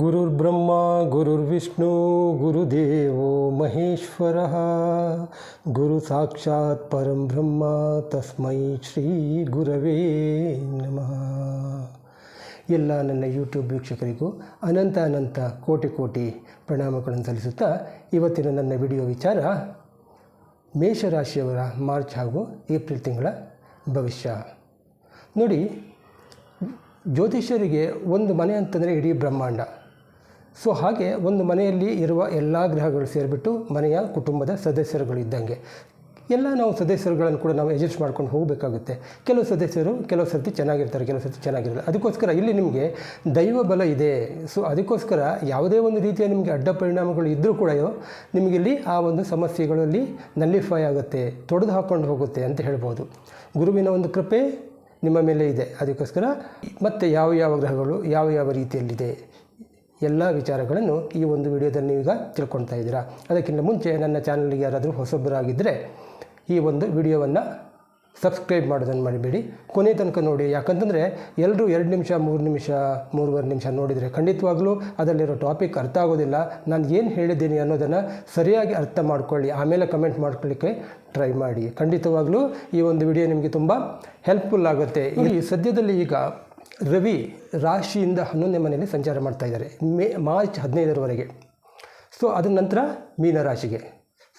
ಗುರುರ್ಬ್ರಹ್ಮ ಗುರುರ್ವಿಷ್ಣು ಗುರುದೇವೋ ಮಹೇಶ್ವರ ಗುರು ಸಾಕ್ಷಾತ್ ಪರಂ ಬ್ರಹ್ಮ ತಸ್ಮೈ ಶ್ರೀ ಗುರವೇ ನಮಃ ಎಲ್ಲ ನನ್ನ ಯೂಟ್ಯೂಬ್ ವೀಕ್ಷಕರಿಗೂ ಅನಂತ ಅನಂತ ಕೋಟಿ ಕೋಟಿ ಪ್ರಣಾಮಗಳನ್ನು ಸಲ್ಲಿಸುತ್ತಾ ಇವತ್ತಿನ ನನ್ನ ವಿಡಿಯೋ ವಿಚಾರ ಮೇಷರಾಶಿಯವರ ಮಾರ್ಚ್ ಹಾಗೂ ಏಪ್ರಿಲ್ ತಿಂಗಳ ಭವಿಷ್ಯ. ನೋಡಿ, ಜ್ಯೋತಿಷ್ಯರಿಗೆ ಒಂದು ಮನೆ ಅಂತಂದರೆ ಇಡೀ ಬ್ರಹ್ಮಾಂಡ. ಸೊ ಹಾಗೆ ಒಂದು ಮನೆಯಲ್ಲಿ ಇರುವ ಎಲ್ಲ ಗ್ರಹಗಳು ಸೇರಿಬಿಟ್ಟು ಮನೆಯ ಕುಟುಂಬದ ಸದಸ್ಯರುಗಳು ಇದ್ದಂಗೆ. ಎಲ್ಲ ನಾವು ಸದಸ್ಯರುಗಳನ್ನು ಕೂಡ ನಾವು ಅಡ್ಜಸ್ಟ್ ಮಾಡ್ಕೊಂಡು ಹೋಗಬೇಕಾಗುತ್ತೆ. ಕೆಲವು ಸದಸ್ಯರು ಕೆಲವು ಸರ್ತಿ ಚೆನ್ನಾಗಿರ್ತಾರೆ, ಕೆಲವು ಸರ್ತಿ ಚೆನ್ನಾಗಿರಲ್ಲ. ಅದಕ್ಕೋಸ್ಕರ ಇಲ್ಲಿ ನಿಮಗೆ ದೈವ ಬಲ ಇದೆ. ಸೊ ಅದಕ್ಕೋಸ್ಕರ ಯಾವುದೇ ಒಂದು ರೀತಿಯ ನಿಮಗೆ ಅಡ್ಡ ಪರಿಣಾಮಗಳು ಇದ್ದರೂ ಕೂಡ ನಿಮಗಿಲ್ಲಿ ಆ ಒಂದು ಸಮಸ್ಯೆಗಳಲ್ಲಿ ನಲ್ಲಿಫೈ ಆಗುತ್ತೆ, ತೊಡೆದು ಹಾಕ್ಕೊಂಡು ಹೋಗುತ್ತೆ ಅಂತ ಹೇಳ್ಬೋದು. ಗುರುವಿನ ಒಂದು ಕೃಪೆ ನಿಮ್ಮ ಮೇಲೆ ಇದೆ. ಅದಕ್ಕೋಸ್ಕರ ಮತ್ತು ಯಾವ ಯಾವ ಗ್ರಹಗಳು ಯಾವ ಯಾವ ರೀತಿಯಲ್ಲಿದೆ? ಎಲ್ಲ ವಿಚಾರಗಳನ್ನು ಈ ಒಂದು ವಿಡಿಯೋದಲ್ಲಿ ನೀವೀಗ ತಿಳ್ಕೊಳ್ತಾ ಇದ್ದೀರಾ. ಅದಕ್ಕಿಂತ ಮುಂಚೆ ನನ್ನ ಚಾನಲ್ಗೆ ಯಾರಾದರೂ ಹೊಸಬರಾಗಿದ್ದರೆ ಈ ಒಂದು ವಿಡಿಯೋವನ್ನು ಸಬ್ಸ್ಕ್ರೈಬ್ ಮಾಡೋದನ್ನು ಮಾಡಬೇಡಿ ಕೊನೆ ತನಕ ನೋಡಿ, ಯಾಕಂತಂದರೆ ಎಲ್ಲರೂ ಎರಡು ನಿಮಿಷ, ಮೂರು ನಿಮಿಷ, ಮೂರುವರೆ ನಿಮಿಷ ನೋಡಿದರೆ ಖಂಡಿತವಾಗ್ಲೂ ಅದರಲ್ಲಿರೋ ಟಾಪಿಕ್ ಅರ್ಥ ಆಗೋದಿಲ್ಲ. ನಾನು ಏನು ಹೇಳಿದ್ದೀನಿ ಅನ್ನೋದನ್ನು ಸರಿಯಾಗಿ ಅರ್ಥ ಮಾಡ್ಕೊಳ್ಳಿ. ಆಮೇಲೆ ಕಮೆಂಟ್ ಮಾಡ್ಕೊಳ್ಳಿಕ್ಕೆ ಟ್ರೈ ಮಾಡಿ. ಖಂಡಿತವಾಗ್ಲೂ ಈ ಒಂದು ವಿಡಿಯೋ ನಿಮಗೆ ತುಂಬ ಹೆಲ್ಪ್ಫುಲ್ ಆಗುತ್ತೆ. ಈ ಸದ್ಯದಲ್ಲಿ ಈಗ ರವಿ ರಾಶಿಯಿಂದ ಹನ್ನೊಂದನೇ ಮನೆಯಲ್ಲಿ ಸಂಚಾರ ಮಾಡ್ತಾ ಇದ್ದಾರೆ. ಮೇ, ಮಾರ್ಚ್ ಹದಿನೈದರವರೆಗೆ. ಸೊ ಅದರ ನಂತರ ಮೀನರಾಶಿಗೆ.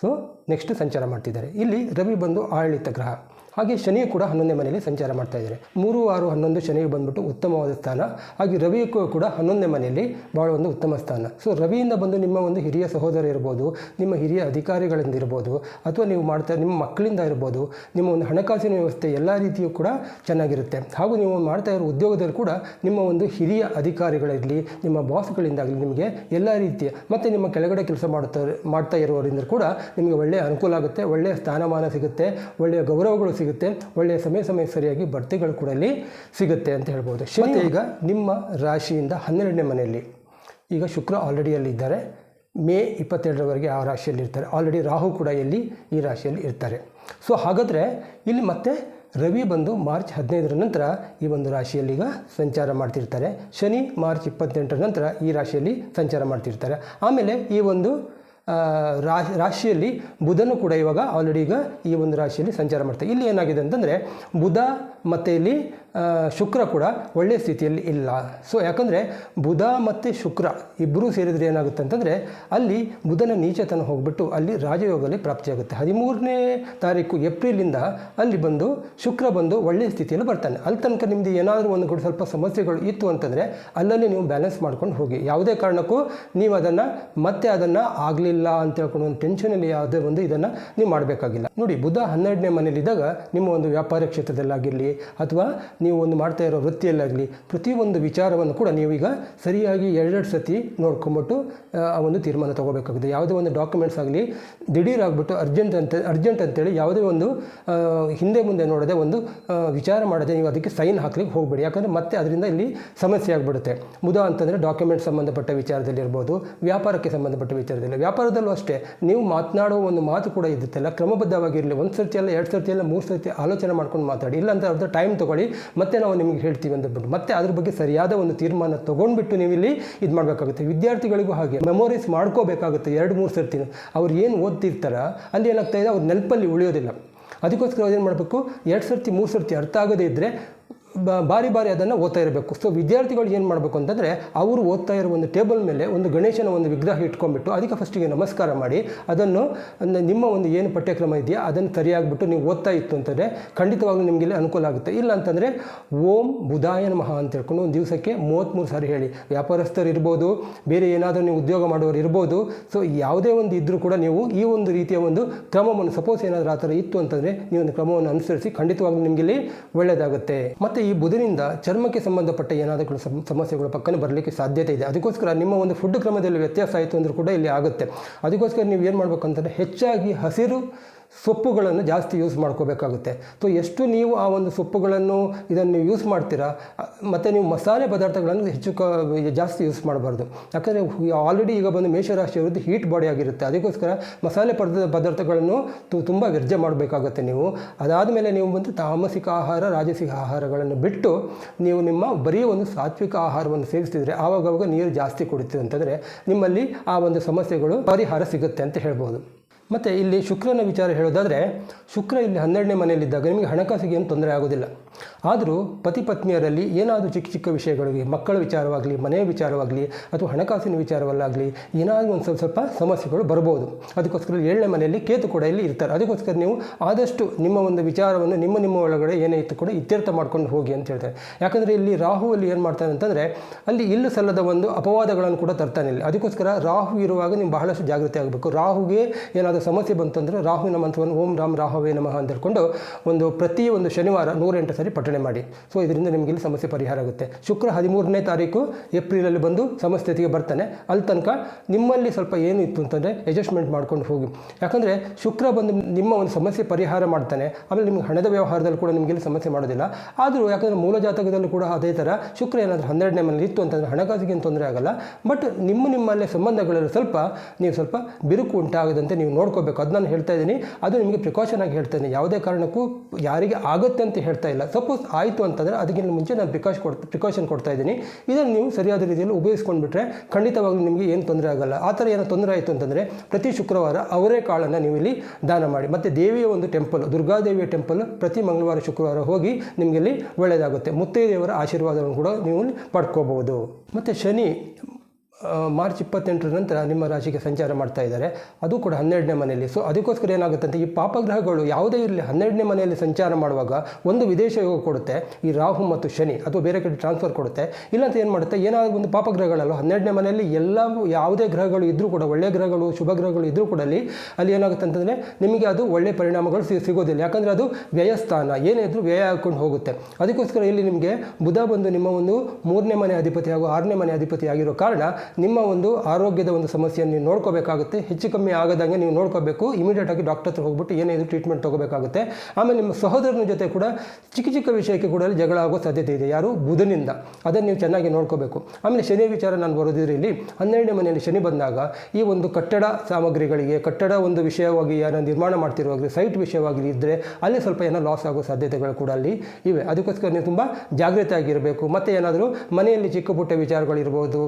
ಸೊ ನೆಕ್ಸ್ಟ್ ಸಂಚಾರ ಮಾಡ್ತಿದ್ದಾರೆ. ಇಲ್ಲಿ ರವಿ ಬಂದು ಆಡಳಿತ ಗ್ರಹ. ಹಾಗೆ ಶನಿ ಕೂಡ ಹನ್ನೊಂದನೇ ಮನೆಯಲ್ಲಿ ಸಂಚಾರ ಮಾಡ್ತಾ ಇದ್ದಾರೆ. ಮೂರು, ಆರು, ಹನ್ನೊಂದು ಶನಿ ಬಂದ್ಬಿಟ್ಟು ಉತ್ತಮವಾದ ಸ್ಥಾನ. ಹಾಗೆ ರವಿಯಕ್ಕೂ ಕೂಡ ಹನ್ನೊಂದನೇ ಮನೆಯಲ್ಲಿ ಭಾಳ ಒಂದು ಉತ್ತಮ ಸ್ಥಾನ. ಸೊ ರವಿಯಿಂದ ಬಂದು ನಿಮ್ಮ ಒಂದು ಹಿರಿಯ ಸಹೋದರ ಇರ್ಬೋದು, ನಿಮ್ಮ ಹಿರಿಯ ಅಧಿಕಾರಿಗಳಿಂದ ಇರ್ಬೋದು, ಅಥವಾ ನೀವು ಮಾಡ್ತಾ, ನಿಮ್ಮ ಮಕ್ಕಳಿಂದ ಇರ್ಬೋದು, ನಿಮ್ಮ ಒಂದು ಹಣಕಾಸಿನ ವ್ಯವಸ್ಥೆ ಎಲ್ಲ ರೀತಿಯೂ ಕೂಡ ಚೆನ್ನಾಗಿರುತ್ತೆ. ಹಾಗೂ ನೀವು ಮಾಡ್ತಾ ಇರೋ ಉದ್ಯೋಗದಲ್ಲಿ ಕೂಡ ನಿಮ್ಮ ಒಂದು ಹಿರಿಯ ಅಧಿಕಾರಿಗಳಿರಲಿ, ನಿಮ್ಮ ಬಾಸ್ಗಳಿಂದಾಗಲಿ ನಿಮಗೆ ಎಲ್ಲ ರೀತಿಯ, ಮತ್ತು ನಿಮ್ಮ ಕೆಳಗಡೆ ಕೆಲಸ ಮಾಡ್ತಾ ಮಾಡ್ತಾ ಇರೋರಿಂದ ಕೂಡ ನಿಮಗೆ ಒಳ್ಳೆಯ ಅನುಕೂಲ ಆಗುತ್ತೆ, ಒಳ್ಳೆಯ ಸ್ಥಾನಮಾನ ಸಿಗುತ್ತೆ, ಒಳ್ಳೆಯ ಗೌರವಗಳು ಸಿಗುತ್ತೆ. ಒಳ್ಳೆಯ ಸಮಯ ಸಮಯ ಸರಿಯಾಗಿ ಬಡ್ತಿಗಳು ಕೂಡ ಇಲ್ಲಿ ಸಿಗುತ್ತೆ ಅಂತ ಹೇಳ್ಬೋದು. ಶನಿ ಈಗ ನಿಮ್ಮ ರಾಶಿಯಿಂದ ಹನ್ನೆರಡನೇ ಮನೆಯಲ್ಲಿ. ಈಗ ಶುಕ್ರ ಆಲ್ರೆಡಿ ಅಲ್ಲಿದ್ದಾರೆ ಮೇ ಇಪ್ಪತ್ತೆರಡರವರೆಗೆ ಆ ರಾಶಿಯಲ್ಲಿ ಇರ್ತಾರೆ. ಆಲ್ರೆಡಿ ರಾಹು ಕೂಡ ಇಲ್ಲಿ ಈ ರಾಶಿಯಲ್ಲಿ ಇರ್ತಾರೆ. ಸೊ ಹಾಗಾದರೆ ಇಲ್ಲಿ ಮತ್ತೆ ರವಿ ಬಂದು ಮಾರ್ಚ್ ಹದಿನೈದರ ನಂತರ ಈ ಒಂದು ರಾಶಿಯಲ್ಲಿ ಈಗ ಸಂಚಾರ ಮಾಡ್ತಿರ್ತಾರೆ. ಶನಿ ಮಾರ್ಚ್ ಇಪ್ಪತ್ತೆಂಟರ ನಂತರ ಈ ರಾಶಿಯಲ್ಲಿ ಸಂಚಾರ ಮಾಡ್ತಿರ್ತಾರೆ. ಆಮೇಲೆ ಈ ಒಂದು ರಾಶಿ, ರಾಶಿಯಲ್ಲಿ ಬುಧನು ಕೂಡ ಇವಾಗ ಆಲ್ರೆಡಿ ಈಗ ಈ ಒಂದು ರಾಶಿಯಲ್ಲಿ ಸಂಚಾರ ಮಾಡ್ತಾರೆ ಇಲ್ಲಿ ಏನಾಗಿದೆ ಅಂತಂದರೆ ಬುಧ ಮತ್ತು ಇಲ್ಲಿ ಶುಕ್ರ ಕೂಡ ಒಳ್ಳೆಯ ಸ್ಥಿತಿಯಲ್ಲಿ ಇಲ್ಲ. ಸೊ ಯಾಕಂದರೆ ಬುಧ ಮತ್ತು ಶುಕ್ರ ಇಬ್ಬರೂ ಸೇರಿದರೆ ಏನಾಗುತ್ತೆ ಅಂತಂದರೆ ಅಲ್ಲಿ ಬುಧನ ನೀಚತನ ಹೋಗ್ಬಿಟ್ಟು ಅಲ್ಲಿ ರಾಜಯೋಗದಲ್ಲಿ ಪ್ರಾಪ್ತಿಯಾಗುತ್ತೆ. ಹದಿಮೂರನೇ ತಾರೀಕು ಏಪ್ರಿಲಿಂದ ಅಲ್ಲಿ ಬಂದು ಶುಕ್ರ ಬಂದು ಒಳ್ಳೆಯ ಸ್ಥಿತಿಯಲ್ಲಿ ಬರ್ತಾನೆ. ಅಲ್ಲಿ ತನಕ ನಿಮ್ಮದು ಏನಾದರೂ ಒಂದು ಕೂಡ ಸ್ವಲ್ಪ ಸಮಸ್ಯೆಗಳು ಇತ್ತು ಅಂತಂದರೆ ಅಲ್ಲಲ್ಲಿ ನೀವು ಬ್ಯಾಲೆನ್ಸ್ ಮಾಡ್ಕೊಂಡು ಹೋಗಿ. ಯಾವುದೇ ಕಾರಣಕ್ಕೂ ನೀವು ಅದನ್ನು ಮತ್ತೆ ಅದನ್ನು ಆಗಲಿಲ್ಲ ಅಂತ ಹೇಳ್ಕೊಂಡು ಒಂದು ಟೆನ್ಷನಲ್ಲಿ ಯಾವುದೇ ಒಂದು ಇದನ್ನು ನೀವು ಮಾಡಬೇಕಾಗಿಲ್ಲ. ನೋಡಿ, ಬುಧ ಹನ್ನೆರಡನೇ ಮನೇಲಿದ್ದಾಗ ನಿಮ್ಮ ಒಂದು ವ್ಯಾಪಾರ ಕ್ಷೇತ್ರದಲ್ಲಾಗಿರಲಿ ಅಥವಾ ನೀವು ಒಂದು ಮಾಡ್ತಾ ಇರೋ ವೃತ್ತಿಯಲ್ಲಾಗಲಿ ಪ್ರತಿಯೊಂದು ವಿಚಾರವನ್ನು ಕೂಡ ನೀವೀಗ ಸರಿಯಾಗಿ ಎರಡೆರಡು ಸತಿ ನೋಡ್ಕೊಂಬಿಟ್ಟು, ಆ ಒಂದು ತೀರ್ಮಾನ ತೊಗೋಬೇಕಾಗುತ್ತೆ. ಯಾವುದೇ ಒಂದು ಡಾಕ್ಯುಮೆಂಟ್ಸ್ ಆಗಲಿ, ದಿಢೀರ್ ಆಗಿಬಿಟ್ಟು ಅರ್ಜೆಂಟ್ ಅಂತ ಅರ್ಜೆಂಟ್ ಅಂತೇಳಿ ಯಾವುದೇ ಒಂದು ಹಿಂದೆ ಮುಂದೆ ನೋಡದೆ ಒಂದು ವಿಚಾರ ಮಾಡದೆ ನೀವು ಅದಕ್ಕೆ ಸೈನ್ ಹಾಕ್ಲಿಕ್ಕೆ ಹೋಗಬೇಡಿ. ಯಾಕಂದರೆ ಮತ್ತೆ ಅದರಿಂದ ಇಲ್ಲಿ ಸಮಸ್ಯೆ ಆಗಿಬಿಡುತ್ತೆ. ಮುದಾ ಅಂತಂದರೆ ಡಾಕ್ಯುಮೆಂಟ್ ಸಂಬಂಧಪಟ್ಟ ವಿಚಾರದಲ್ಲಿ ಇರ್ಬೋದು ವ್ಯಾಪಾರಕ್ಕೆ ಸಂಬಂಧಪಟ್ಟ ವಿಚಾರದಲ್ಲಿ. ವ್ಯಾಪಾರದಲ್ಲೂ ಅಷ್ಟೇ, ನೀವು ಮಾತನಾಡೋ ಒಂದು ಮಾತು ಕೂಡ ಇರುತ್ತಲ್ಲ, ಕ್ರಮಬದ್ಧವಾಗಿರಲಿ ಒಂದು ಸರ್ತಿ ಅಲ್ಲ, ಎರಡು ಸರ್ತಿ ಅಲ್ಲ, ಮೂರು ಸರ್ತಿ ಆಲೋಚನೆ ಮಾಡ್ಕೊಂಡು ಮಾತಾಡಿ ಇಲ್ಲಾಂತ ಅರ್ಧ ಟೈಮ್ ತೊಗೊಳ್ಳಿ ಮತ್ತೆ ನಾವು ನಿಮಗೆ ಹೇಳ್ತೀವಿ ಅಂದ್ಬಿಟ್ಟು ಮತ್ತೆ ಅದ್ರ ಬಗ್ಗೆ ಸರಿಯಾದ ಒಂದು ತೀರ್ಮಾನ ತೊಗೊಂಡ್ಬಿಟ್ಟು ನೀವು ಇಲ್ಲಿ ಇದು ಮಾಡಬೇಕಾಗುತ್ತೆ. ವಿದ್ಯಾರ್ಥಿಗಳಿಗೂ ಹಾಗೆ ಮೆಮೊರೀಸ್ ಮಾಡ್ಕೋಬೇಕಾಗುತ್ತೆ ಎರಡು ಮೂರು ಸರ್ತಿ. ಅವ್ರು ಏನು ಓದ್ತಿರ್ತಾರ ಅಲ್ಲಿ ಏನಾಗ್ತಾ ಇದೆ, ಅವ್ರ ನೆನಪಲ್ಲಿ ಉಳಿಯೋದಿಲ್ಲ. ಅದಕ್ಕೋಸ್ಕರ ಏನು ಮಾಡಬೇಕು? ಎರಡು ಸರ್ತಿ, ಮೂರು ಸರ್ತಿ ಅರ್ಥ ಆಗದೇ ಇದ್ದರೆ ಬಾರಿ ಬಾರಿ ಅದನ್ನು ಓದ್ತಾ ಇರಬೇಕು. ಸೊ ವಿದ್ಯಾರ್ಥಿಗಳು ಏನು ಮಾಡಬೇಕು ಅಂತಂದರೆ, ಅವರು ಓದ್ತಾ ಇರೋ ಒಂದು ಟೇಬಲ್ ಮೇಲೆ ಒಂದು ಗಣೇಶನ ಒಂದು ವಿಗ್ರಹ ಇಟ್ಕೊಂಡ್ಬಿಟ್ಟು ಅದಕ್ಕೆ ಫಸ್ಟಿಗೆ ನಮಸ್ಕಾರ ಮಾಡಿ, ಅದನ್ನು ನಿಮ್ಮ ಒಂದು ಏನು ಪಠ್ಯಕ್ರಮ ಇದೆಯಾ, ಅದನ್ನು ಸರಿಯಾಗಿಬಿಟ್ಟು ನೀವು ಓದ್ತಾ ಇತ್ತು ಅಂತಂದರೆ ಖಂಡಿತವಾಗ್ಲೂ ನಿಮಗೆ ಇಲ್ಲಿ ಅನುಕೂಲ ಆಗುತ್ತೆ. ಇಲ್ಲ ಅಂತಂದರೆ, ಓಂ ಬುಧಾಯನ ಮಹಾ ಅಂತ ಹೇಳ್ಕೊಂಡು ಒಂದು ದಿವಸಕ್ಕೆ ಮೂವತ್ತ್ಮೂರು ಸಾರಿ ಹೇಳಿ. ವ್ಯಾಪಾರಸ್ಥರು ಇರ್ಬೋದು, ಬೇರೆ ಏನಾದರೂ ನೀವು ಉದ್ಯೋಗ ಮಾಡೋರು ಇರ್ಬೋದು ಸೊ ಯಾವುದೇ ಒಂದು ಇದ್ದರೂ ಕೂಡ ನೀವು ಈ ಒಂದು ರೀತಿಯ ಒಂದು ಕ್ರಮವನ್ನು ಸಪೋಸ್ ಏನಾದರೂ ಆ ಥರ ಇತ್ತು ಅಂತಂದರೆ ನೀವು ಒಂದು ಕ್ರಮವನ್ನು ಅನುಸರಿಸಿ ಖಂಡಿತವಾಗ್ಲೂ ನಿಮಗೆ ಇಲ್ಲಿ ಒಳ್ಳೆಯದಾಗುತ್ತೆ ಮತ್ತು ಈ ಬುಧನಿಂದ ಚರ್ಮಕ್ಕೆ ಸಂಬಂಧಪಟ್ಟ ಏನಾದರೂ ಸಮಸ್ಯೆಗಳು ಪಕ್ಕನೆ ಬರಲಿಕ್ಕೆ ಸಾಧ್ಯತೆ ಇದೆ. ಅದಕ್ಕೋಸ್ಕರ ನಿಮ್ಮ ಒಂದು ಫುಡ್ ಕ್ರಮದಲ್ಲಿ ವ್ಯತ್ಯಾಸ ಆಯಿತು ಅಂದರೂ ಕೂಡ ಇಲ್ಲಿ ಆಗುತ್ತೆ. ಅದಕ್ಕೋಸ್ಕರ ನೀವು ಏನು ಮಾಡಬೇಕು ಅಂತಂದರೆ ಹೆಚ್ಚಾಗಿ ಹಸಿರು ಸೊಪ್ಪುಗಳನ್ನು ಜಾಸ್ತಿ ಯೂಸ್ ಮಾಡ್ಕೋಬೇಕಾಗುತ್ತೆ. ಸೊ ಎಷ್ಟು ನೀವು ಆ ಒಂದು ಸೊಪ್ಪುಗಳನ್ನು ಇದನ್ನು ಯೂಸ್ ಮಾಡ್ತೀರಾ, ಮತ್ತು ನೀವು ಮಸಾಲೆ ಪದಾರ್ಥಗಳನ್ನು ಹೆಚ್ಚು ಕ, ಜಾಸ್ತಿ ಯೂಸ್ ಮಾಡಬಾರ್ದು. ಯಾಕಂದರೆ ಆಲ್ರೆಡಿ ಈಗ ಬಂದು ಮೇಷರಾಶಿಯವರದ್ದು ಹೀಟ್ ಬಾಡಿ ಆಗಿರುತ್ತೆ. ಅದಕ್ಕೋಸ್ಕರ ಮಸಾಲೆ ಪದ, ಪದಾರ್ಥಗಳನ್ನು ತುಂಬ ವ್ಯರ್ಜ ಮಾಡಬೇಕಾಗುತ್ತೆ ನೀವು. ಅದಾದಮೇಲೆ ನೀವು ಬಂದು ತಾಮಸಿಕ ಆಹಾರ, ರಾಜಸಿಕ ಆಹಾರಗಳನ್ನು ಬಿಟ್ಟು ನೀವು ನಿಮ್ಮ ಬರೀ ಒಂದು ಸಾತ್ವಿಕ ಆಹಾರವನ್ನು ಸೇವಿಸ್ತಿದ್ರೆ ಆವಾಗವಾಗ ನೀರು ಜಾಸ್ತಿ ಕುಡಿತೀವಿ ಅಂತಂದರೆ ನಿಮ್ಮಲ್ಲಿ ಆ ಒಂದು ಸಮಸ್ಯೆಗಳು ಪರಿಹಾರ ಸಿಗುತ್ತೆ ಅಂತ ಹೇಳ್ಬೋದು. ಮತ್ತು ಇಲ್ಲಿ ಶುಕ್ರನ ವಿಚಾರ ಹೇಳೋದಾದರೆ ಶುಕ್ರ ಇಲ್ಲಿ ಹನ್ನೆರಡನೇ ಮನೆಯಲ್ಲಿದ್ದಾಗ ನಿಮಗೆ ಹಣಕಾಸಿಗೆ ಏನು ತೊಂದರೆ ಆಗೋದಿಲ್ಲ. ಆದರೂ ಪತಿ ಪತ್ನಿಯರಲ್ಲಿ ಏನಾದರೂ ಚಿಕ್ಕ ಚಿಕ್ಕ ವಿಷಯಗಳಿಗೆ ಮಕ್ಕಳ ವಿಚಾರವಾಗಲಿ, ಮನೆಯ ವಿಚಾರವಾಗಲಿ, ಅಥವಾ ಹಣಕಾಸಿನ ವಿಚಾರವಲ್ಲಾಗಲಿ, ಏನಾದರೂ ಒಂದು ಸ್ವಲ್ಪ ಸ್ವಲ್ಪ ಸಮಸ್ಯೆಗಳು ಬರ್ಬೋದು. ಅದಕ್ಕೋಸ್ಕರ ಏಳನೇ ಮನೆಯಲ್ಲಿ ಕೇತು ಕೂಡ ಇಲ್ಲಿ ಇರ್ತಾರೆ. ಅದಕ್ಕೋಸ್ಕರ ನೀವು ಆದಷ್ಟು ನಿಮ್ಮ ಒಂದು ವಿಚಾರವನ್ನು ನಿಮ್ಮ ನಿಮ್ಮ ಒಳಗಡೆ ಏನೇ ಇತ್ತು ಕೂಡ ಇತ್ಯರ್ಥ ಮಾಡ್ಕೊಂಡು ಹೋಗಿ ಅಂತ ಹೇಳ್ತಾರೆ. ಯಾಕಂದರೆ ಇಲ್ಲಿ ರಾಹು ಅಲ್ಲಿ ಏನು ಮಾಡ್ತಾನೆ ಅಂತಂದರೆ ಅಲ್ಲಿ ಇಲ್ಲ ಸಲ್ಲದ ಒಂದು ಅಪವಾದಗಳನ್ನು ಕೂಡ ತರ್ತಾನೆ ಇಲ್ಲಿ. ಅದಕ್ಕೋಸ್ಕರ ರಾಹು ಇರುವಾಗ ನೀವು ಬಹಳಷ್ಟು ಜಾಗೃತಿ ಆಗಬೇಕು. ರಾಹುಗೆ ಏನಾದರೂ ಸಮಸ್ಯೆ ಬಂತಂದರೆ ರಾಹುವಿನ ಮಂತ್ರವನ್ನು ಓಂ ರಾಮ್ ರಾಹವೇ ನಮಃ ಅಂತ ಹೇಳ್ಕೊಂಡು ಒಂದು ಪ್ರತಿ ಒಂದು ಶನಿವಾರ ನೂರೆಂಟು ಸರಿ ಪಠಣೆ ಮಾಡಿ. ಸೊ ಇದರಿಂದ ನಿಮಗೆ ಇಲ್ಲಿ ಸಮಸ್ಯೆ ಪರಿಹಾರ ಆಗುತ್ತೆ. ಶುಕ್ರ ಹದಿಮೂರನೇ ತಾರೀಕು ಏಪ್ರಿಲಲ್ಲಿ ಬಂದು ಸಮಸ್ಥಿತಿಗೆ ಬರ್ತಾನೆ. ಅಲ್ಲಿ ತನಕ ನಿಮ್ಮಲ್ಲಿ ಸ್ವಲ್ಪ ಏನು ಇತ್ತು ಅಂತಂದರೆ ಅಡ್ಜಸ್ಟ್ಮೆಂಟ್ ಮಾಡ್ಕೊಂಡು ಹೋಗಿ. ಯಾಕಂದರೆ ಶುಕ್ರ ಬಂದು ನಿಮ್ಮ ಒಂದು ಸಮಸ್ಯೆ ಪರಿಹಾರ ಮಾಡ್ತಾನೆ. ಆಮೇಲೆ ನಿಮಗೆ ಹಣದ ವ್ಯವಹಾರದಲ್ಲಿ ಕೂಡ ನಿಮಗೆ ಇಲ್ಲಿ ಸಮಸ್ಯೆ ಮಾಡೋದಿಲ್ಲ. ಆದರೂ ಯಾಕಂದರೆ ಮೂಲ ಜಾತಕದಲ್ಲೂ ಕೂಡ ಅದೇ ಥರ ಶುಕ್ರ ಏನಾದರೂ ಹನ್ನೆರಡನೇ ಮನೇಲಿ ಇತ್ತು ಅಂತಂದರೆ ಹಣಕಾಸಿಗೆ ತೊಂದರೆ ಆಗಲ್ಲ. ಬಟ್ ನಿಮ್ಮ ನಿಮ್ಮಲ್ಲೇ ಸಂಬಂಧಗಳಲ್ಲಿ ಸ್ವಲ್ಪ ನೀವು ಸ್ವಲ್ಪ ಬಿರುಕು ಉಂಟಾಗದಂತೆ ನೀವು ನೋಡ್ಕೋಬೇಕು. ಅದು ನಾನು ಹೇಳ್ತಾ ಇದ್ದೀನಿ. ಅದು ನಿಮಗೆ ಪ್ರಿಕಾಷನ್ ಆಗಿ ಹೇಳ್ತಾ ಇದ್ದೀನಿ. ಯಾವುದೇ ಕಾರಣಕ್ಕೂ ಯಾರಿಗೆ ಆಗುತ್ತೆ ಅಂತ ಹೇಳ್ತಾ ಇಲ್ಲ. ಸಪೋಸ್ ಆಯಿತು ಅಂತಂದರೆ ಅದಕ್ಕಿಂತ ಮುಂಚೆ ನಾನು ಪ್ರಿಕಾಶ್ ಕೊಡ್ ಪ್ರಿಕಾಷನ್ ಕೊಡ್ತಾ ಇದ್ದೀನಿ. ಇದನ್ನು ನೀವು ಸರಿಯಾದ ರೀತಿಯಲ್ಲಿ ಉಪಯೋಗಿಸ್ಕೊಂಡ್ಬಿಟ್ರೆ ಖಂಡಿತವಾಗ್ಲೂ ನಿಮಗೆ ಏನು ತೊಂದರೆ ಆಗಲ್ಲ. ಆ ಥರ ಏನೋ ತೊಂದರೆ ಆಯಿತು ಅಂತಂದರೆ ಪ್ರತಿ ಶುಕ್ರವಾರ ಅವರೇ ಕಾಳನ್ನು ನೀವು ಇಲ್ಲಿ ದಾನ ಮಾಡಿ. ಮತ್ತು ದೇವಿಯ ಒಂದು ಟೆಂಪಲ್ ದುರ್ಗಾದೇವಿಯ ಟೆಂಪಲ್ ಪ್ರತಿ ಮಂಗಳವಾರ, ಶುಕ್ರವಾರ ಹೋಗಿ ನಿಮಗೆ ಇಲ್ಲಿ ಒಳ್ಳೆಯದಾಗುತ್ತೆ. ಮುತ್ತೈದೆಯವರ ಆಶೀರ್ವಾದವನ್ನು ಕೂಡ ನೀವು ಪಡ್ಕೋಬಹುದು. ಮತ್ತು ಶನಿ ಮಾರ್ಚ್ ಇಪ್ಪತ್ತೆಂಟರ ನಂತರ ನಿಮ್ಮ ರಾಶಿಗೆ ಸಂಚಾರ ಮಾಡ್ತಾ ಇದ್ದಾರೆ. ಅದು ಕೂಡ ಹನ್ನೆರಡನೇ ಮನೆಯಲ್ಲಿ. ಸೊ ಅದಕ್ಕೋಸ್ಕರ ಏನಾಗುತ್ತೆ ಅಂತ ಈ ಪಾಪಗ್ರಹಗಳು ಯಾವುದೇ ಇರಲಿ, ಹನ್ನೆರಡನೇ ಮನೆಯಲ್ಲಿ ಸಂಚಾರ ಮಾಡುವಾಗ ಒಂದು ವಿದೇಶ ಯೋಗ ಕೊಡುತ್ತೆ, ಈ ರಾಹು ಮತ್ತು ಶನಿ, ಅಥವಾ ಬೇರೆ ಕಡೆ ಟ್ರಾನ್ಸ್ಫರ್ ಕೊಡುತ್ತೆ. ಇಲ್ಲಂತ ಏನು ಮಾಡುತ್ತೆ? ಏನಾದರೂ ಒಂದು ಪಾಪಗ್ರಹಗಳಲ್ಲೋ ಹನ್ನೆರಡನೇ ಮನೆಯಲ್ಲಿ ಎಲ್ಲ ಯಾವುದೇ ಗ್ರಹಗಳು ಇದ್ದರೂ ಕೂಡ ಒಳ್ಳೆಯ ಗ್ರಹಗಳು, ಶುಭ ಗ್ರಹಗಳು ಇದ್ದರೂ ಕೂಡ ಅಲ್ಲಿ ಅಲ್ಲಿ ಏನಾಗುತ್ತೆ ಅಂತಂದರೆ ನಿಮಗೆ ಅದು ಒಳ್ಳೆಯ ಪರಿಣಾಮಗಳು ಸಿಗೋದಿಲ್ಲ. ಯಾಕಂದರೆ ಅದು ವ್ಯಯಸ್ಥಾನ, ಏನೇ ಇದ್ದರೂ ವ್ಯಯ ಹಾಕೊಂಡು ಹೋಗುತ್ತೆ. ಅದಕ್ಕೋಸ್ಕರ ಇಲ್ಲಿ ನಿಮಗೆ ಬುಧ ಬಂದು ನಿಮ್ಮ ಒಂದು ಮೂರನೇ ಮನೆ ಅಧಿಪತಿ ಹಾಗೂ ಆರನೇ ಮನೆ ಅಧಿಪತಿ ಆಗಿರೋ ಕಾರಣ ನಿಮ್ಮ ಒಂದು ಆರೋಗ್ಯದ ಒಂದು ಸಮಸ್ಯೆಯನ್ನು ನೀವು ನೋಡ್ಕೋಬೇಕಾಗುತ್ತೆ. ಹೆಚ್ಚು ಕಮ್ಮಿ ಆಗದಂಗೆ ನೀವು ನೋಡ್ಕೋಬೇಕು. ಇಮಿಡಿಯೇಟ್ ಆಗಿ ಡಾಕ್ಟರ್ ಹತ್ರ ಹೋಗ್ಬಿಟ್ಟು ಏನೇ ಟ್ರೀಟ್ಮೆಂಟ್ ತಗೋಬೇಕಾಗುತ್ತೆ. ಆಮೇಲೆ ನಿಮ್ಮ ಸಹೋದರನ ಜೊತೆ ಕೂಡ ಚಿಕ್ಕ ಚಿಕ್ಕ ವಿಷಯಕ್ಕೆ ಕೂಡ ಜಗಳ ಆಗೋ ಸಾಧ್ಯತೆ ಇದೆ. ಯಾರು? ಬುಧನಿಂದ. ಅದನ್ನು ನೀವು ಚೆನ್ನಾಗಿ ನೋಡ್ಕೋಬೇಕು. ಆಮೇಲೆ ಶನಿ ವಿಚಾರ ನಾನು ಬರೋದಿದ್ರೆ ಇಲ್ಲಿ, ಹನ್ನೆರಡನೇ ಮನೆಯಲ್ಲಿ ಶನಿ ಬಂದಾಗ ಈ ಒಂದು ಕಟ್ಟಡ ಸಾಮಗ್ರಿಗಳಿಗೆ, ಕಟ್ಟಡ ಒಂದು ವಿಷಯವಾಗಿ ಏನೋ ನಿರ್ಮಾಣ ಮಾಡ್ತಿರುವಾಗಲಿ ಸೈಟ್ ವಿಷಯವಾಗಿ ಇದ್ದರೆ ಅಲ್ಲಿ ಸ್ವಲ್ಪ ಏನೋ ಲಾಸ್ ಆಗೋ ಸಾಧ್ಯತೆಗಳು ಕೂಡ ಅಲ್ಲಿ ಇವೆ. ಅದಕ್ಕೋಸ್ಕರ ನೀವು ತುಂಬ ಜಾಗೃತಿ ಆಗಿರಬೇಕು ಮತ್ತು ಏನಾದರೂ ಮನೆಯಲ್ಲಿ ಚಿಕ್ಕ ಪುಟ್ಟ ವಿಚಾರಗಳಿರ್ಬೋದು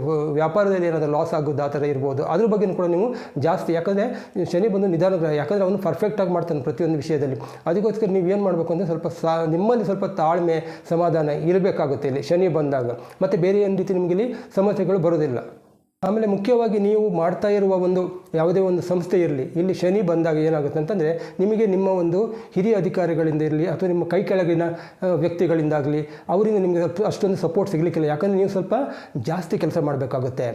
ವ್ಯಾಪಾರದಲ್ಲಿ ಏನಾದರೂ ಲಾಸ್ ಆಗೋದು ಆ ಥರ ಇರ್ಬೋದು. ಅದ್ರ ಬಗ್ಗೆ ಕೂಡ ನೀವು ಜಾಸ್ತಿ, ಯಾಕಂದರೆ ಶನಿ ಬಂದು ನಿಧಾನ ಯಾಕಂದರೆ ಅವನು ಪರ್ಫೆಕ್ಟಾಗಿ ಮಾಡ್ತಾನೆ ಪ್ರತಿಯೊಂದು ವಿಷಯದಲ್ಲಿ. ಅದಕ್ಕೋಸ್ಕರ ನೀವು ಏನು ಮಾಡಬೇಕು ಅಂದರೆ ಸ್ವಲ್ಪ ಸಾ, ನಿಮ್ಮಲ್ಲಿ ಸ್ವಲ್ಪ ತಾಳ್ಮೆ, ಸಮಾಧಾನ ಇರಬೇಕಾಗುತ್ತೆ ಇಲ್ಲಿ ಶನಿ ಬಂದಾಗ. ಮತ್ತು ಬೇರೆ ಏನು ರೀತಿ ನಿಮಗೆ ಇಲ್ಲಿ ಸಮಸ್ಯೆಗಳು ಬರೋದಿಲ್ಲ ಆಮೇಲೆ ಮುಖ್ಯವಾಗಿ ನೀವು ಮಾಡ್ತಾ ಇರುವ ಒಂದು ಯಾವುದೇ ಒಂದು ಸಂಸ್ಥೆ ಇರಲಿ, ಇಲ್ಲಿ ಶನಿ ಬಂದಾಗ ಏನಾಗುತ್ತೆ ಅಂತಂದರೆ ನಿಮಗೆ ನಿಮ್ಮ ಒಂದು ಹಿರಿಯ ಅಧಿಕಾರಿಗಳಿಂದ ಇರಲಿ ಅಥವಾ ನಿಮ್ಮ ಕೈ ಕೆಳಗಿನ ವ್ಯಕ್ತಿಗಳಿಂದಾಗಲಿ ಅವರಿಂದ ನಿಮಗೆ ಅಷ್ಟೊಂದು ಸಪೋರ್ಟ್ ಸಿಗಲಿಕ್ಕಿಲ್ಲ. ಯಾಕಂದರೆ ನೀವು ಸ್ವಲ್ಪ ಜಾಸ್ತಿ ಕೆಲಸ ಮಾಡಬೇಕಾಗುತ್ತೆ.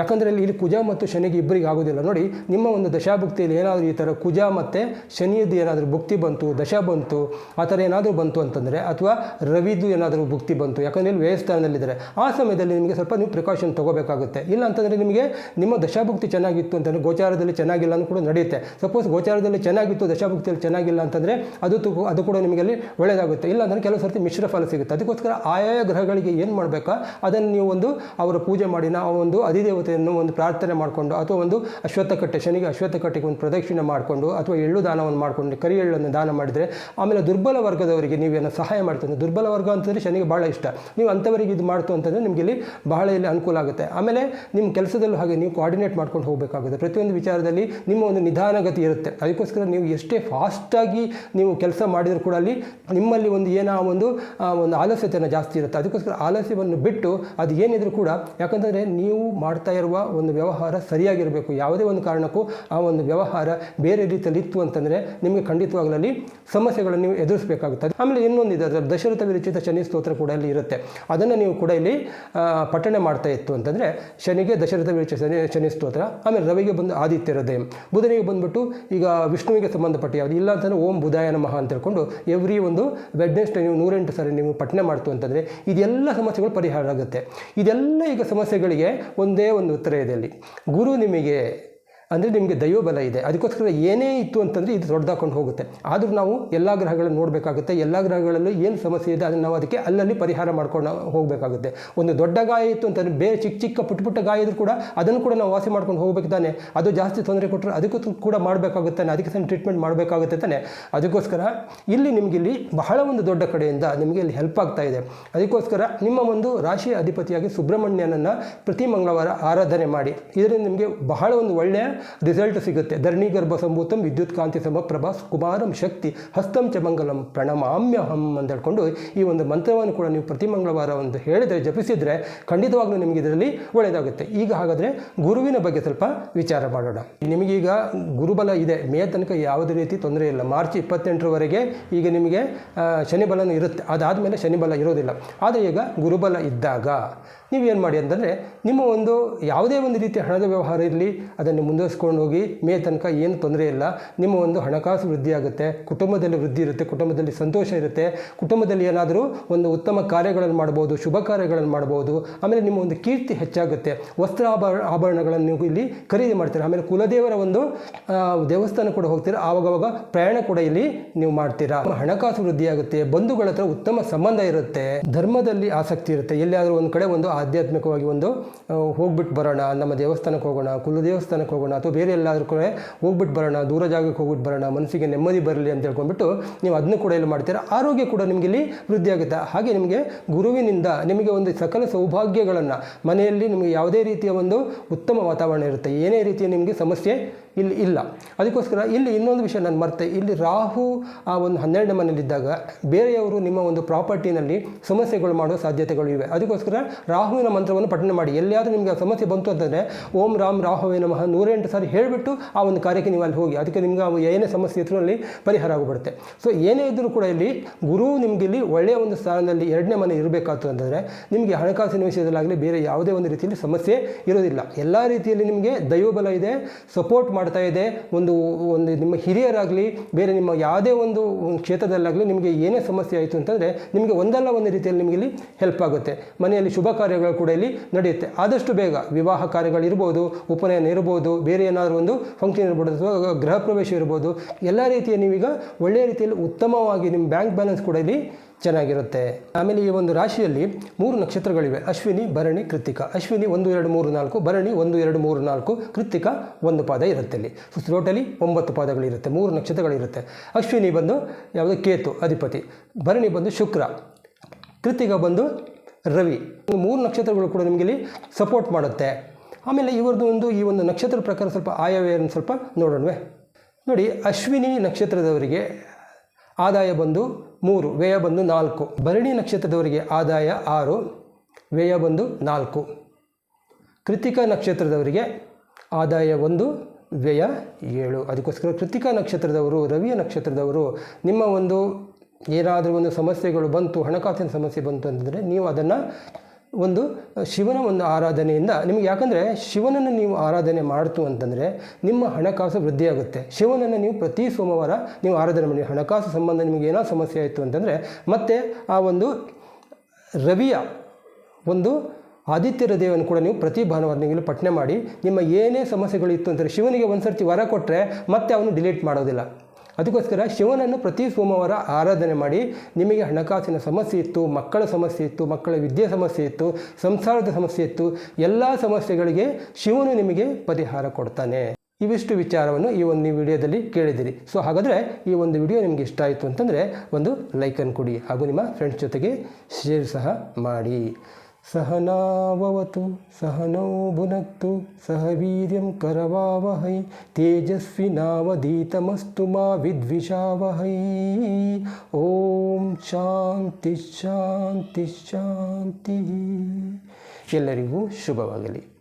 ಯಾಕಂದರೆ ಇಲ್ಲಿ ಕುಜ ಮತ್ತು ಶನಿಗೆ ಇಬ್ಬರಿಗೆ ಆಗೋದಿಲ್ಲ ನೋಡಿ, ನಿಮ್ಮ ಒಂದು ದಶಾಭುಕ್ತಿಯಲ್ಲಿ ಏನಾದರೂ ಈ ಥರ ಕುಜ ಮತ್ತು ಶನಿಯದ್ದು ಏನಾದರೂ ಭುಕ್ತಿ ಬಂತು, ದಶ ಬಂತು, ಆ ಥರ ಏನಾದರೂ ಬಂತು ಅಂತಂದರೆ, ಅಥವಾ ರವಿದು ಏನಾದರೂ ಭುಕ್ತಿ ಬಂತು, ಯಾಕಂದರೆ ಇಲ್ಲಿ ವ್ಯಯಸ್ಥಾನದಲ್ಲಿದ್ದಾರೆ ಆ ಸಮಯದಲ್ಲಿ ನಿಮಗೆ ಸ್ವಲ್ಪ ನೀವು ಪ್ರಿಕಾಷನ್ ತೊಗೋಬೇಕಾಗುತ್ತೆ. ಇಲ್ಲ ಅಂತಂದರೆ ನಿಮಗೆ ನಿಮ್ಮ ದಶಾಭುಕ್ತಿ ಚೆನ್ನಾಗಿತ್ತು ಅಂತಂದರೆ ಗೋಚಾರದಲ್ಲಿ ಚೆನ್ನಾಗಿಲ್ಲ ಅಂತ ಕೂಡ ನಡೆಯುತ್ತೆ. ಸಪೋಸ್ ಗೋಚಾರದಲ್ಲಿ ಚೆನ್ನಾಗಿತ್ತು, ದಶಾಭುಕ್ತಿಯಲ್ಲಿ ಚೆನ್ನಾಗಿಲ್ಲ ಅಂತಂದರೆ ಅದು ಅದು ಕೂಡ ನಿಮಗೆ ಅಲ್ಲಿ ಒಳ್ಳೆಯದಾಗುತ್ತೆ. ಇಲ್ಲ ಅಂದರೆ ಕೆಲವು ಸರ್ತಿ ಮಿಶ್ರ ಫಲ ಸಿಗುತ್ತೆ. ಅದಕ್ಕೋಸ್ಕರ ಆಯಾ ಗ್ರಹಗಳಿಗೆ ಏನು ಮಾಡಬೇಕಾ, ಅದನ್ನು ನೀವು ಒಂದು ಅವರ ಪೂಜೆ ಮಾಡಿ, ನಾವು ಒಂದು ಅಧಿದೇವತೆಯನ್ನು ಒಂದು ಪ್ರಾರ್ಥನೆ ಮಾಡಿಕೊಂಡು ಅಥವಾ ಒಂದು ಅಶ್ವತ್ಥಕಟ್ಟೆ ಶನಿಗೆ ಅಶ್ವತ್ಥಕಟ್ಟೆಗೆ ಒಂದು ಪ್ರದಕ್ಷಿಣೆ ಮಾಡಿಕೊಂಡು ಅಥವಾ ಎಳ್ಳು ದಾನವನ್ನು ಮಾಡಿಕೊಂಡು ಕರಿ ಎಳ್ಳನ್ನು ದಾನ ಮಾಡಿದರೆ ಆಮೇಲೆ ದುರ್ಬಲ ವರ್ಗದವರಿಗೆ ನೀವು ಏನೋ ಸಹಾಯ ಮಾಡ್ತಂದ್ರೆ ದುರ್ಬಲ ವರ್ಗ ಅಂತಂದರೆ ಶನಿಗೆ ಭಾಳ ಇಷ್ಟ. ನೀವು ಅಂಥವರಿಗೆ ಇದು ಮಾಡ್ತು ಅಂತಂದರೆ ನಿಮಗೆ ಇಲ್ಲಿ ಬಹಳ ಇಲ್ಲಿ ಅನುಕೂಲ ಆಗುತ್ತೆ. ಆಮೇಲೆ ನಿಮ್ಮ ಕೆಲಸದಲ್ಲೂ ಹಾಗೆ ನೀವು ಕೋಆರ್ಡಿನೇಟ್ ಮಾಡ್ಕೊಂಡು ಹೋಗಬೇಕಾಗುತ್ತೆ. ಪ್ರತಿಯೊಂದು ವಿಚಾರದಲ್ಲಿ ನಿಮ್ಮ ಒಂದು ನಿಧಾನಗತಿ ಇರುತ್ತೆ. ಅದಕ್ಕೋಸ್ಕರ ನೀವು ಎಷ್ಟೇ ಫಾಸ್ಟಾಗಿ ನೀವು ಕೆಲಸ ಮಾಡಿದರೂ ಕೂಡ ಅಲ್ಲಿ ನಿಮ್ಮಲ್ಲಿ ಒಂದು ಏನೋ ಒಂದು ಒಂದು ಆಲಸ್ಯತೆಯನ್ನು ಜಾಸ್ತಿ ಇರುತ್ತೆ. ಅದಕ್ಕೋಸ್ಕರ ಆಲಸ್ಯವನ್ನು ಬಿಟ್ಟು ಅದು ಏನಿದ್ರು ಕೂಡ ಯಾಕಂತಂದರೆ ನೀವು ಮಾಡ್ತಾ ಇರುವ ಒಂದು ವ್ಯವಹಾರ ಸರಿಯಾಗಿರಬೇಕು. ಯಾವುದೇ ಒಂದು ಕಾರಣಕ್ಕೂ ಆ ಒಂದು ವ್ಯವಹಾರ ಬೇರೆ ರೀತಿಯಲ್ಲಿ ಇತ್ತು ಅಂತಂದರೆ ನಿಮಗೆ ಖಂಡಿತವಾಗಲಲ್ಲಿ ಸಮಸ್ಯೆಗಳನ್ನು ನೀವು ಎದುರಿಸಬೇಕಾಗುತ್ತದೆ. ಆಮೇಲೆ ಇನ್ನೊಂದು ಇದೆ ದಶರಥ ವಿರಚಿತ ಶನಿ ಸ್ತೋತ್ರ ಕೂಡ ಇಲ್ಲಿ ಇರುತ್ತೆ. ಅದನ್ನು ನೀವು ಕೂಡ ಇಲ್ಲಿ ಪಠಣೆ ಮಾಡ್ತಾ ಇತ್ತು ಅಂತಂದರೆ ಶನಿಗೆ ದಶರಥ ವಿರಚಿತ ಶನಿ ಶನಿ ಸ್ತೋತ್ರ, ಆಮೇಲೆ ರವಿಗೆ ಬಂದು ಆದಿತ್ಯ ಹೃದಯ. ಬುಧನಿಗೆ ಬಂದುಬಿಟ್ಟು ಈಗ ವಿಷ್ಣುವಿಗೆ ಸಂಬಂಧಪಟ್ಟ ಯಾವುದು ಇಲ್ಲ ಅಂತಂದರೆ ಓಂ ಬುಧಾಯ ನಮಃ ಅಂತ ಹೇಳ್ಕೊಂಡು ಎವ್ರಿ ಒಂದು ವೆಡ್ನೆಸ್ಡೇ ನೀವು ನೂರೆಂಟು ಸಾರಿ ನೀವು ಪಠಣೆ ಮಾಡ್ತು ಅಂತಂದರೆ ಇದೆಲ್ಲ ಸಮಸ್ಯೆಗಳು ಪರಿಹಾರ ಆಗುತ್ತೆ. ಇದೆಲ್ಲ ಈಗ ಸಮಸ್ಯೆಗಳಿಗೆ ಒಂದೇ ಒಂದು ಉತ್ತರ ಇದೆ ಅಲ್ಲಿ. ಗುರು ನಿಮಗೆ ಅಂದರೆ ನಿಮಗೆ ದೈವಬಲ ಇದೆ. ಅದಕ್ಕೋಸ್ಕರ ಏನೇ ಇತ್ತು ಅಂತಂದರೆ ಇದು ದೊಡ್ಡದಾಕೊಂಡು ಹೋಗುತ್ತೆ. ಆದರೂ ನಾವು ಎಲ್ಲ ಗ್ರಹಗಳನ್ನು ನೋಡಬೇಕಾಗುತ್ತೆ. ಎಲ್ಲ ಗ್ರಹಗಳಲ್ಲೂ ಏನು ಸಮಸ್ಯೆ ಇದೆ ಅದನ್ನು ನಾವು ಅದಕ್ಕೆ ಅಲ್ಲಲ್ಲಿ ಪರಿಹಾರ ಮಾಡ್ಕೊಂಡು ಹೋಗಬೇಕಾಗುತ್ತೆ. ಒಂದು ದೊಡ್ಡ ಗಾಯ ಇತ್ತು ಅಂತಂದರೆ ಬೇರೆ ಚಿಕ್ಕ ಚಿಕ್ಕ ಪುಟ್ಟ ಪುಟ್ಟ ಗಾಯ ಇದ್ರೂ ಕೂಡ ಅದನ್ನು ಕೂಡ ನಾವು ವಾಸಿ ಮಾಡ್ಕೊಂಡು ಹೋಗ್ಬೇಕು ತಾನೆ ಅದು ಜಾಸ್ತಿ ತೊಂದರೆ ಕೊಟ್ಟರೆ ಅದಕ್ಕೂ ಕೂಡ ಮಾಡಬೇಕಾಗುತ್ತೆ ಅದಕ್ಕೆ ಸಹ ಟ್ರೀಟ್ಮೆಂಟ್ ಮಾಡಬೇಕಾಗುತ್ತೆ ತಾನೆ. ಅದಕ್ಕೋಸ್ಕರ ಇಲ್ಲಿ ನಿಮಗೆ ಇಲ್ಲಿ ಬಹಳ ಒಂದು ದೊಡ್ಡ ಕಡೆಯಿಂದ ನಿಮಗೆ ಇಲ್ಲಿ ಹೆಲ್ಪ್ ಆಗ್ತಾ ಇದೆ. ಅದಕ್ಕೋಸ್ಕರ ನಿಮ್ಮ ಒಂದು ರಾಶಿ ಅಧಿಪತಿಯಾಗಿ ಸುಬ್ರಹ್ಮಣ್ಯನನ್ನು ಪ್ರತಿ ಮಂಗಳವಾರ ಆರಾಧನೆ ಮಾಡಿ. ಇದರಿಂದ ನಿಮಗೆ ಬಹಳ ಒಂದು ಒಳ್ಳೆಯ ರಿಸಲ್ಟ್ ಸಿಗುತ್ತೆ. ಧರಣಿ ಗರ್ಭ ಸಂಭೂತಂ, ವಿದ್ಯುತ್ ಕಾಂತಿ ಸಮಪ್ರಭಾ ಕುಮಾರಂ, ಶಕ್ತಿ, ಹಸ್ತಂ ಚ ಮಂಗಲಂ, ಪ್ರಣಮಾಮ್ಯಹಂ ಅಂತ ಹೇಳ್ಕೊಂಡು ಈ ಒಂದು ಮಂತ್ರವನ್ನು ಕೂಡ ನೀವು ಪ್ರತಿ ಮಂಗಳವಾರ ಒಂದು ಹೇಳಿದರೆ, ಜಪಿಸಿದರೆ ಖಂಡಿತವಾಗ್ಲೂ ನಿಮಗೆ ಇದರಲ್ಲಿ ಒಳ್ಳೆಯದಾಗುತ್ತೆ. ಈಗ ಹಾಗಾದರೆ ಗುರುವಿನ ಬಗ್ಗೆ ಸ್ವಲ್ಪ ವಿಚಾರ ಮಾಡೋಣ. ನಿಮಗೀಗ ಗುರುಬಲ ಇದೆ. ಮೇ ತನಕ ಯಾವುದೇ ರೀತಿ ತೊಂದರೆ ಇಲ್ಲ. ಮಾರ್ಚ್ ಇಪ್ಪತ್ತೆಂಟರವರೆಗೆ ಈಗ ನಿಮಗೆ ಶನಿಬಲನೂ ಇರುತ್ತೆ. ಅದಾದಮೇಲೆ ಶನಿಬಲ ಇರೋದಿಲ್ಲ. ಆದರೆ ಈಗ ಗುರುಬಲ ಇದ್ದಾಗ ನೀವೇನು ಮಾಡಿ ಅಂತಂದರೆ ನಿಮ್ಮ ಒಂದು ಯಾವುದೇ ಒಂದು ರೀತಿಯ ಹಣದ ವ್ಯವಹಾರ ಇರಲಿ, ಅದನ್ನು ಮುಂದುವರಿಸ್ಕೊಂಡು ಹೋಗಿ ಮೇ ತನಕ ಏನು ತೊಂದರೆ ಇಲ್ಲ. ನಿಮ್ಮ ಒಂದು ಹಣಕಾಸು ವೃದ್ಧಿಯಾಗುತ್ತೆ ಕುಟುಂಬದಲ್ಲಿ ವೃದ್ಧಿ ಇರುತ್ತೆ, ಕುಟುಂಬದಲ್ಲಿ ಸಂತೋಷ ಇರುತ್ತೆ, ಕುಟುಂಬದಲ್ಲಿ ಏನಾದರೂ ಒಂದು ಉತ್ತಮ ಕಾರ್ಯಗಳನ್ನು ಮಾಡ್ಬೋದು, ಶುಭ ಕಾರ್ಯಗಳನ್ನು ಮಾಡ್ಬೋದು, ಆಮೇಲೆ ನಿಮ್ಮ ಒಂದು ಕೀರ್ತಿ ಹೆಚ್ಚಾಗುತ್ತೆ, ವಸ್ತ್ರ ಆಭರಣ ಆಭರಣಗಳನ್ನು ನೀವು ಇಲ್ಲಿ ಖರೀದಿ ಮಾಡ್ತೀರಾ, ಆಮೇಲೆ ಕುಲದೇವರ ಒಂದು ದೇವಸ್ಥಾನ ಕೂಡ ಹೋಗ್ತೀರಾ, ಆವಾಗವಾಗ ಪ್ರಯಾಣ ಕೂಡ ಇಲ್ಲಿ ನೀವು ಮಾಡ್ತೀರಾ. ಹಣಕಾಸು ವೃದ್ಧಿಯಾಗುತ್ತೆ ಬಂಧುಗಳ ಹತ್ರ ಉತ್ತಮ ಸಂಬಂಧ ಇರುತ್ತೆ, ಧರ್ಮದಲ್ಲಿ ಆಸಕ್ತಿ ಇರುತ್ತೆ, ಎಲ್ಲಿಯಾದರೂ ಒಂದು ಕಡೆ ಒಂದು ಆಧ್ಯಾತ್ಮಿಕವಾಗಿ ಒಂದು ಹೋಗ್ಬಿಟ್ಟು ಬರೋಣ, ನಮ್ಮ ದೇವಸ್ಥಾನಕ್ಕೆ ಹೋಗೋಣ, ಕುಲ ದೇವಸ್ಥಾನಕ್ಕೆ ಹೋಗೋಣ, ಅಥವಾ ಬೇರೆ ಎಲ್ಲಾದರೂ ಕೂಡ ಹೋಗ್ಬಿಟ್ಟು ಬರೋಣ, ದೂರ ಜಾಗಕ್ಕೆ ಹೋಗ್ಬಿಟ್ಟು ಬರೋಣ, ಮನಸ್ಸಿಗೆ ನೆಮ್ಮದಿ ಬರಲಿ ಅಂತ ಹೇಳ್ಕೊಂಡ್ಬಿಟ್ಟು ನೀವು ಅದನ್ನು ಕೂಡ ಇಲ್ಲಿ ಮಾಡ್ತೀರಾ. ಆರೋಗ್ಯ ಕೂಡ ನಿಮಗೆ ಇಲ್ಲಿ ವೃದ್ಧಿ ಆಗುತ್ತೆ. ಹಾಗೆ ನಿಮಗೆ ಗುರುವಿನಿಂದ ನಿಮಗೆ ಒಂದು ಸಕಲ ಸೌಭಾಗ್ಯಗಳನ್ನು ಮನೆಯಲ್ಲಿ ನಿಮಗೆ ಯಾವುದೇ ರೀತಿಯ ಒಂದು ಉತ್ತಮ ವಾತಾವರಣ ಇರುತ್ತೆ. ಏನೇ ರೀತಿಯ ನಿಮಗೆ ಸಮಸ್ಯೆ ಇಲ್ಲಿ ಇಲ್ಲ. ಅದಕ್ಕೋಸ್ಕರ ಇಲ್ಲಿ ಇನ್ನೊಂದು ವಿಷಯ ನಾನು ಮರ್ತೆ. ಇಲ್ಲಿ ರಾಹು ಆ ಒಂದು ಹನ್ನೆರಡನೇ ಮನೆಯಲ್ಲಿದ್ದಾಗ ಬೇರೆಯವರು ನಿಮ್ಮ ಒಂದು ಪ್ರಾಪರ್ಟಿನಲ್ಲಿ ಸಮಸ್ಯೆಗಳು ಮಾಡುವ ಸಾಧ್ಯತೆಗಳು ಇವೆ. ಅದಕ್ಕೋಸ್ಕರ ರಾಹುವಿನ ಮಂತ್ರವನ್ನು ಪಠನೆ ಮಾಡಿ. ಎಲ್ಲಿಯಾದರೂ ನಿಮಗೆ ಆ ಸಮಸ್ಯೆ ಬಂತು ಅಂತಂದರೆ ಓಂ ರಾಮ್ ರಾಹುವೇ ನಮಃ ನೂರೆಂಟು ಸಾರಿ ಹೇಳಿಬಿಟ್ಟು ಆ ಒಂದು ಕಾರ್ಯಕ್ಕೆ ನೀವು ಅಲ್ಲಿ ಹೋಗಿ. ಅದಕ್ಕೆ ನಿಮ್ಗೆ ಆ ಏನೇ ಸಮಸ್ಯೆ ಇದ್ರೂ ಅಲ್ಲಿ ಪರಿಹಾರ ಆಗಿಬಿಡುತ್ತೆ. ಸೊ ಏನೇ ಇದ್ದರೂ ಕೂಡ ಇಲ್ಲಿ ಗುರು ನಿಮಗೆ ಇಲ್ಲಿ ಒಳ್ಳೆಯ ಒಂದು ಸ್ಥಾನದಲ್ಲಿ ಎರಡನೇ ಮನೆ ಇರಬೇಕಾಯ್ತು ಅಂತಂದರೆ ನಿಮಗೆ ಹಣಕಾಸಿನ ವಿಷಯದಲ್ಲಾಗಲಿ ಬೇರೆ ಯಾವುದೇ ಒಂದು ರೀತಿಯಲ್ಲಿ ಸಮಸ್ಯೆ ಇರೋದಿಲ್ಲ. ಎಲ್ಲ ರೀತಿಯಲ್ಲಿ ನಿಮಗೆ ದೈವಬಲ ಇದೆ ಸಪೋರ್ಟ್ ಮಾಡ್ತಾ ಇದೆ. ಒಂದು ಒಂದು ನಿಮ್ಮ ಹಿರಿಯರಾಗಲಿ, ಬೇರೆ ನಿಮ್ಮ ಯಾವುದೇ ಒಂದು ಕ್ಷೇತ್ರದಲ್ಲಾಗಲಿ ನಿಮಗೆ ಏನೇ ಸಮಸ್ಯೆ ಆಯಿತು ಅಂತಂದರೆ ನಿಮಗೆ ಒಂದಲ್ಲ ಒಂದು ರೀತಿಯಲ್ಲಿ ನಿಮಗೆ ಇಲ್ಲಿ ಹೆಲ್ಪ್ ಆಗುತ್ತೆ. ಮನೆಯಲ್ಲಿ ಶುಭ ಕಾರ್ಯಗಳು ಕೂಡ ಇಲ್ಲಿ ನಡೆಯುತ್ತೆ. ಆದಷ್ಟು ಬೇಗ ವಿವಾಹ ಕಾರ್ಯಗಳು ಇರ್ಬೋದು, ಉಪನಯನ ಇರ್ಬೋದು, ಬೇರೆ ಏನಾದರೂ ಒಂದು ಫಂಕ್ಷನ್ ಇರ್ಬೋದು ಅಥವಾ ಗೃಹ ಪ್ರವೇಶ ಇರ್ಬೋದು, ಎಲ್ಲ ರೀತಿಯ ನೀವೀಗ ಒಳ್ಳೆಯ ರೀತಿಯಲ್ಲಿ ಉತ್ತಮವಾಗಿ ನಿಮ್ಮ ಬ್ಯಾಂಕ್ ಬ್ಯಾಲೆನ್ಸ್ ಕೂಡ ಇಲ್ಲಿ ಚೆನ್ನಾಗಿರುತ್ತೆ. ಆಮೇಲೆ ಈ ಒಂದು ರಾಶಿಯಲ್ಲಿ ಮೂರು ನಕ್ಷತ್ರಗಳಿವೆ. ಅಶ್ವಿನಿ, ಭರಣಿ ಕೃತಿಕ ಅಶ್ವಿನಿ ಒಂದು, ಎರಡು, ಮೂರು, ನಾಲ್ಕು. ಭರಣಿ ಒಂದು, ಎರಡು, ಮೂರು, ನಾಲ್ಕು. ಕೃತಿಕ ಒಂದು ಪಾದ ಇರುತ್ತೆ ಇಲ್ಲಿ. ಟೋಟಲಿ ಒಂಬತ್ತು ಪಾದಗಳಿರುತ್ತೆ. ಮೂರು ನಕ್ಷತ್ರಗಳಿರುತ್ತೆ. ಅಶ್ವಿನಿ ಬಂದು ಯಾವುದು? ಕೇತು, ಅಧಿಪತಿ. ಭರಣಿ ಬಂದು ಶುಕ್ರ. ಕೃತಿಕ ಬಂದು ರವಿ. ಮೂರು ನಕ್ಷತ್ರಗಳು ಕೂಡ ನಿಮಗೆ ಇಲ್ಲಿ ಸಪೋರ್ಟ್ ಮಾಡುತ್ತೆ. ಆಮೇಲೆ ಇವರದ್ದು ಒಂದು ಈ ಒಂದು ನಕ್ಷತ್ರ ಪ್ರಕಾರ ಸ್ವಲ್ಪ ಆಯವ್ಯಯನ್ನು ಸ್ವಲ್ಪ ನೋಡೋಣವೆ. ನೋಡಿ, ಅಶ್ವಿನಿ ನಕ್ಷತ್ರದವರಿಗೆ ಆದಾಯ ಬಂದು ಮೂರು, ವ್ಯಯ ಬಂದು ನಾಲ್ಕು. ಭರಣಿ ನಕ್ಷತ್ರದವರಿಗೆ ಆದಾಯ ಆರು, ವ್ಯಯ ಬಂದು ನಾಲ್ಕು. ಕೃತಿಕ ನಕ್ಷತ್ರದವರಿಗೆ ಆದಾಯ ಒಂದು, ವ್ಯಯ ಏಳು. ಅದಕ್ಕೋಸ್ಕರ ಕೃತಿಕ ನಕ್ಷತ್ರದವರು, ರವಿಯ ನಕ್ಷತ್ರದವರು, ನಿಮ್ಮ ಒಂದು ಏನಾದರೂ ಒಂದು ಸಮಸ್ಯೆಗಳು ಬಂತು, ಹಣಕಾಸಿನ ಸಮಸ್ಯೆ ಬಂತು ಅಂತಂದರೆ ನೀವು ಅದನ್ನು ಒಂದು ಶಿವನ ಒಂದು ಆರಾಧನೆಯಿಂದ ನಿಮಗೆ ಯಾಕಂದರೆ ಶಿವನನ್ನು ನೀವು ಆರಾಧನೆ ಮಾಡ್ತು ಅಂತಂದರೆ ನಿಮ್ಮ ಹಣಕಾಸು ವೃದ್ಧಿಯಾಗುತ್ತೆ. ಶಿವನನ್ನು ನೀವು ಪ್ರತಿ ಸೋಮವಾರ ನೀವು ಆರಾಧನೆ ಮಾಡಿ. ಹಣಕಾಸು ಸಂಬಂಧ ನಿಮಗೆ ಏನೋ ಸಮಸ್ಯೆ ಆಯಿತು ಅಂತಂದರೆ ಮತ್ತೆ ಆ ಒಂದು ರವಿಯ ಒಂದು ಆದಿತ್ಯ ಹೃದಯವನ್ನು ಕೂಡ ನೀವು ಪ್ರತಿ ಭಾನುವಾರ ನೀವು ಪಠನೆ ಮಾಡಿ. ನಿಮ್ಮ ಏನೇ ಸಮಸ್ಯೆಗಳು ಇತ್ತು ಅಂತಂದರೆ ಶಿವನಿಗೆ ಒಂದು ಸರ್ತಿ ವರ ಕೊಟ್ಟರೆ ಮತ್ತೆ ಅವನು ಡಿಲೀಟ್ ಮಾಡೋದಿಲ್ಲ. ಅದಕ್ಕೋಸ್ಕರ ಶಿವನನ್ನು ಪ್ರತಿ ಸೋಮವಾರ ಆರಾಧನೆ ಮಾಡಿ ನಿಮಗೆ ಹಣಕಾಸಿನ ಸಮಸ್ಯೆ ಇತ್ತು, ಮಕ್ಕಳ ಸಮಸ್ಯೆ ಇತ್ತು, ಮಕ್ಕಳ ವಿದ್ಯೆ ಸಮಸ್ಯೆ ಇತ್ತು, ಸಂಸಾರದ ಸಮಸ್ಯೆ ಇತ್ತು, ಎಲ್ಲ ಸಮಸ್ಯೆಗಳಿಗೆ ಶಿವನು ನಿಮಗೆ ಪರಿಹಾರ ಕೊಡ್ತಾನೆ. ಇವಿಷ್ಟು ವಿಚಾರವನ್ನು ಈ ಒಂದು ವಿಡಿಯೋದಲ್ಲಿ ಕೇಳಿದಿರಿ. ಸೊ ಹಾಗಾದರೆ ಈ ಒಂದು ವಿಡಿಯೋ ನಿಮಗೆ ಇಷ್ಟ ಆಯಿತು ಅಂತಂದರೆ ಒಂದು ಲೈಕನ್ನು ಕೊಡಿ ಹಾಗೂ ನಿಮ್ಮ ಫ್ರೆಂಡ್ಸ್ ಜೊತೆಗೆ ಶೇರ್ ಸಹ ಮಾಡಿ. ಸಹನಾವವತು ಸಹನೌ ಭುನಕ್ತು ಸಹ ವೀರ್ಯಂ ಕರವಾವಹೈ ತೇಜಸ್ವಿನಾವಧೀತಮಸ್ತು ಮಾ ವಿದ್ವಿಷಾವಹೈ. ಓಂ ಶಾಂತಿ ಶಾಂತಿ ಶಾಂತಿ. ಎಲ್ಲರಿಗೂ ಶುಭವಾಗಲಿ.